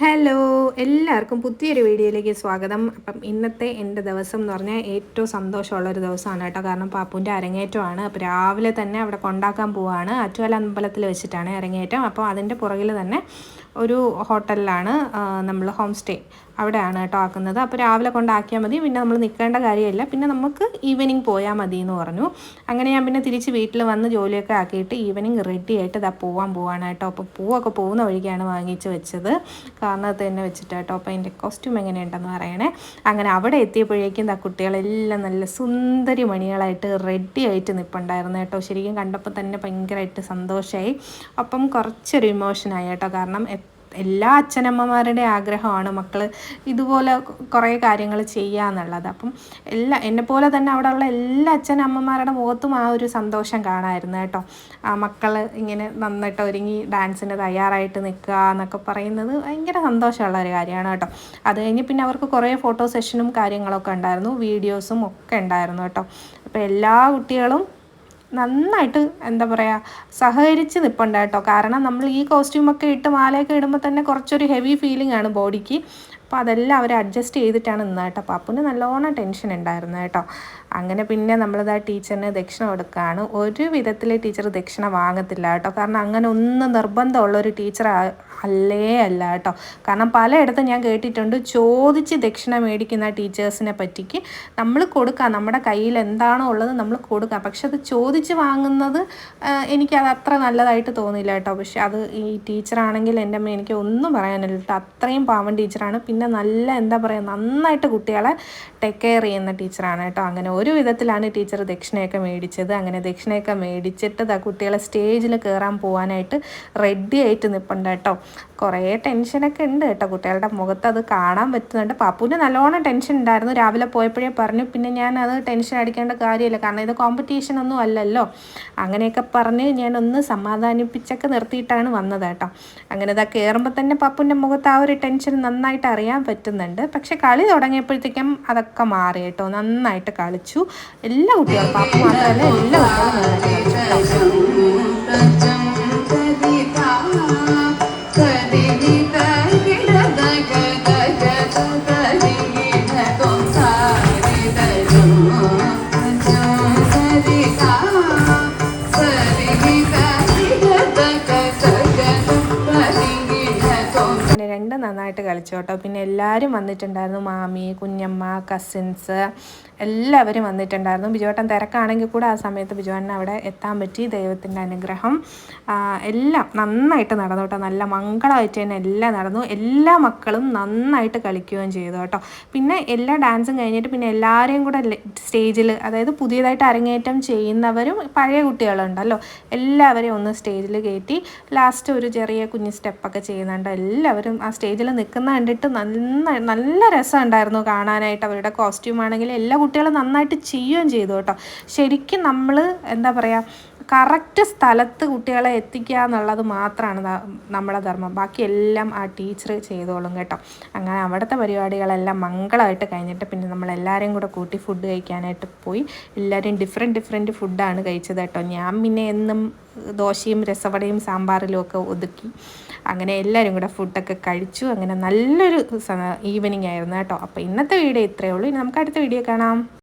Hello എല്ലാവർക്കും പുതിയൊരു വീഡിയോയിലേക്ക് സ്വാഗതം. അപ്പം ഇന്നത്തെ എന്റെ ദിവസം എന്ന് പറഞ്ഞാൽ ഏറ്റവും സന്തോഷമുള്ള ഒരു ദിവസമാണ് കേട്ടോ. കാരണം പാപ്പുവിന്റെ അരങ്ങേറ്റമാണ്. അപ്പോൾ രാവിലെ തന്നെ അവിടെ കൊണ്ടാക്കാൻ പോവുകയാണ് അറ്റുവല അമ്പലത്തിൽ വെച്ചിട്ടാണ് അരങ്ങേറ്റം. അപ്പോൾ അതിന്റെ പുറകിൽ തന്നെ ഒരു ഹോട്ടലിലാണ് നമ്മൾ ഹോം സ്റ്റേ. അവിടെയാണ് കേട്ടോ ആക്കുന്നത്. അപ്പോൾ രാവിലെ കൊണ്ടാക്കിയാൽ മതി. പിന്നെ നമ്മൾ നിൽക്കേണ്ട കാര്യമില്ല. പിന്നെ നമുക്ക് ഈവനിങ് പോയാൽ മതി എന്ന് പറഞ്ഞു. അങ്ങനെ ഞാൻ പിന്നെ തിരിച്ച് വീട്ടിൽ വന്ന് ജോലിയൊക്കെ ആക്കിയിട്ട് ഈവനിങ് റെഡി ആയിട്ട് ഇതാ പോവാൻ പോവാണ് കേട്ടോ. അപ്പോൾ പൂവൊക്കെ പോകുന്ന വഴിക്കാണ് വാങ്ങിച്ച് വെച്ചത്. കാരണത്ത് തന്നെ വെച്ചിട്ട് കേട്ടോ. അപ്പോൾ അതിന്റെ കോസ്റ്റ്യൂം എങ്ങനെയുണ്ടെന്ന് പറയണേ. അങ്ങനെ അവിടെ എത്തിയപ്പോഴേക്കും ദാ കുട്ടികളെല്ലാം നല്ല സുന്ദരി മണികളായിട്ട് റെഡി ആയിട്ട് നിൽപ്പുണ്ടായിരുന്നു കേട്ടോ. ശരിക്കും കണ്ടപ്പോൾ തന്നെ ഭയങ്കരമായിട്ട് സന്തോഷമായി. അപ്പം കുറച്ചൊരു ഇമോഷനായി കേട്ടോ. കാരണം എല്ലാ അച്ഛനമ്മമാരുടെ ആഗ്രഹമാണ് മക്കൾ ഇതുപോലെ കുറേ കാര്യങ്ങൾ ചെയ്യുക എന്നുള്ളത്. അപ്പം എല്ലാ എന്നെ പോലെ തന്നെ അവിടെ ഉള്ള എല്ലാ അച്ഛനമ്മമാരുടെ മുഖത്തും ആ ഒരു സന്തോഷം കാണാമായിരുന്നു കേട്ടോ. ആ മക്കൾ ഇങ്ങനെ നന്നായിട്ട് ഒരുങ്ങി ഡാൻസിന് തയ്യാറായിട്ട് നിൽക്കുക എന്നൊക്കെ പറയുന്നത് ഭയങ്കര സന്തോഷമുള്ള ഒരു കാര്യമാണ് കേട്ടോ. അത് കഴിഞ്ഞ് പിന്നെ അവർക്ക് കുറേ ഫോട്ടോ സെഷനും കാര്യങ്ങളൊക്കെ ഉണ്ടായിരുന്നു വീഡിയോസും ഒക്കെ ഉണ്ടായിരുന്നു കേട്ടോ. അപ്പോൾ എല്ലാ കുട്ടികളും നന്നായിട്ട് എന്താ പറയുക സഹകരിച്ച് നിൽപ്പുണ്ട് കേട്ടോ. കാരണം നമ്മൾ ഈ കോസ്റ്റ്യൂമൊക്കെ ഇട്ട് മാലയൊക്കെ ഇടുമ്പോൾ തന്നെ കുറച്ചൊരു ഹെവി ഫീലിംഗ് ആണ് ബോഡിക്ക് അപ്പോൾ അതെല്ലാം അവർ അഡ്ജസ്റ്റ് ചെയ്തിട്ടാണ് നിന്നത് കേട്ടോ. അപ്പോൾ അപ്പുന് നല്ലോണം ടെൻഷൻ ഉണ്ടായിരുന്നു കേട്ടോ. അങ്ങനെ പിന്നെ നമ്മളിത് ആ ടീച്ചറിന് ദക്ഷിണ കൊടുക്കുകയാണ് ഒരു വിധത്തിൽ ടീച്ചർ ദക്ഷിണ വാങ്ങത്തില്ല കേട്ടോ. കാരണം അങ്ങനെ ഒന്നും നിർബന്ധമുള്ള ഒരു ടീച്ചർ അല്ലേ അല്ല കേട്ടോ. കാരണം പലയിടത്തും ഞാൻ കേട്ടിട്ടുണ്ട് ചോദിച്ച് ദക്ഷിണ മേടിക്കുന്ന ടീച്ചേഴ്സിനെ പറ്റിക്ക് നമ്മൾ കൊടുക്കാം. നമ്മുടെ കയ്യിൽ എന്താണോ ഉള്ളത് നമ്മൾ കൊടുക്കാം. പക്ഷെ അത് ചോദിച്ച് വാങ്ങുന്നത് എനിക്കത് അത്ര നല്ലതായിട്ട് തോന്നിയില്ല കേട്ടോ. പക്ഷെ അത് ഈ ടീച്ചറാണെങ്കിൽ എന്റെ അമ്മ എനിക്ക് ഒന്നും പറയാനില്ല കേട്ടോ. അത്രയും പാവൻ ടീച്ചറാണ് പിന്നെ നല്ല എന്താ പറയുക നന്നായിട്ട് കുട്ടികളെ ടേക്ക് കെയർ ചെയ്യുന്ന ടീച്ചറാണ് കേട്ടോ. അങ്ങനെ ഒരു വിധത്തിലാണ് ടീച്ചർ ദക്ഷിണയൊക്കെ മേടിച്ചത്. അങ്ങനെ ദക്ഷിണയൊക്കെ മേടിച്ചിട്ട് ഇതാ കുട്ടികളെ സ്റ്റേജിൽ കയറാൻ പോകാനായിട്ട് റെഡി ആയിട്ട് നിൽപ്പുണ്ട് കേട്ടോ. കുറേ ടെൻഷനൊക്കെ ഉണ്ട് കേട്ടോ. കുട്ടികളുടെ മുഖത്ത് അത് കാണാൻ പറ്റുന്നുണ്ട്. പാപ്പുവിന് നല്ലോണം ടെൻഷൻ ഉണ്ടായിരുന്നു. രാവിലെ പോയപ്പോഴേ പറഞ്ഞു പിന്നെ ഞാൻ അത് ടെൻഷൻ അടിക്കേണ്ട കാര്യമില്ല. കാരണം ഇത് കോമ്പറ്റീഷൻ ഒന്നും അല്ലല്ലോ. അങ്ങനെയൊക്കെ പറഞ്ഞ് ഞാനൊന്ന് സമാധാനിപ്പിച്ചൊക്കെ നിർത്തിയിട്ടാണ് വന്നത് കേട്ടോ. അങ്ങനെ ഇതാ കയറുമ്പോൾ തന്നെ പപ്പുവിന്റെ മുഖത്ത് ആ ഒരു ടെൻഷൻ നന്നായിട്ട് അറിയാൻ പറ്റുന്നുണ്ട്. പക്ഷെ കളി തുടങ്ങിയപ്പോഴത്തേക്കും അതൊക്കെ മാറി കേട്ടോ. നന്നായിട്ട് കളിച്ചു. എല്ലാ കുട്ടികളും പാപ്പ മാത്രമല്ല എല്ലാ കുട്ടികളും നന്നായിട്ട് കളിച്ചു കേട്ടോ പിന്നെ എല്ലാവരും വന്നിട്ടുണ്ടായിരുന്നു. മാമി കുഞ്ഞമ്മ കസിൻസ് എല്ലാവരും വന്നിട്ടുണ്ടായിരുന്നു. ബിജുവേട്ടൻ തിരക്കാണെങ്കിൽ കൂടെ ആ സമയത്ത് ബിജുവേട്ടൻ അവിടെ എത്താൻ പറ്റി. ദൈവത്തിന്റെ അനുഗ്രഹം. എല്ലാം നന്നായിട്ട് നടന്നു കേട്ടോ. നല്ല മംഗളമായിട്ട് തന്നെ എല്ലാം നടന്നു. എല്ലാ മക്കളും നന്നായിട്ട് കളിക്കുകയും ചെയ്തു കേട്ടോ. പിന്നെ എല്ലാ ഡാൻസും കഴിഞ്ഞിട്ട് പിന്നെ എല്ലാവരെയും കൂടെ സ്റ്റേജിൽ അതായത് പുതിയതായിട്ട് അരങ്ങേറ്റം ചെയ്യുന്നവരും പഴയ കുട്ടികളുണ്ടല്ലോ. എല്ലാവരെയും ഒന്ന് സ്റ്റേജിൽ കയറ്റി ലാസ്റ്റ് ഒരു ചെറിയ കുഞ്ഞ് സ്റ്റെപ്പൊക്കെ ചെയ്യുന്നുണ്ട്. എല്ലാവരും ആ സ്റ്റേജിൽ നിൽക്കുന്ന കണ്ടിട്ട് നല്ല നല്ല രസമുണ്ടായിരുന്നു കാണാനായിട്ട് അവരുടെ കോസ്റ്റ്യൂം ആണെങ്കിലും എല്ലാ കുട്ടികളും നന്നായിട്ട് ചെയ്യുകയും ചെയ്തു കേട്ടോ. ശരിക്കും നമ്മൾ എന്താ പറയുക കറക്റ്റ് സ്ഥലത്ത് കുട്ടികളെ എത്തിക്കുക എന്നുള്ളത് മാത്രമാണ് നമ്മുടെ ധർമ്മം. ബാക്കിയെല്ലാം ആ ടീച്ചർ ചെയ്തോളും കേട്ടോ. അങ്ങനെ അവിടുത്തെ പരിപാടികളെല്ലാം മംഗളമായിട്ട് കഴിഞ്ഞിട്ട് പിന്നെ നമ്മൾ എല്ലാവരെയും കൂടെ കൂട്ടി ഫുഡ് കഴിക്കാനായിട്ട് പോയി. എല്ലാവരും ഡിഫറെന്റ് ഡിഫറെന്റ് ഫുഡാണ് കഴിച്ചത് കേട്ടോ. ഞാൻ പിന്നെ എന്നും ദോശയും രസവടയും സാമ്പാറിലും ഒക്കെ ഒതുക്കി. അങ്ങനെ എല്ലാവരും കൂടെ ഫുഡൊക്കെ കഴിച്ചു. അങ്ങനെ നല്ലൊരു ഈവനിങ് ആയിരുന്നു കേട്ടോ. അപ്പോൾ ഇന്നത്തെ വീഡിയോ ഇത്രയേ ഉള്ളൂ. ഇനി നമുക്ക് അടുത്ത വീഡിയോ കാണാം.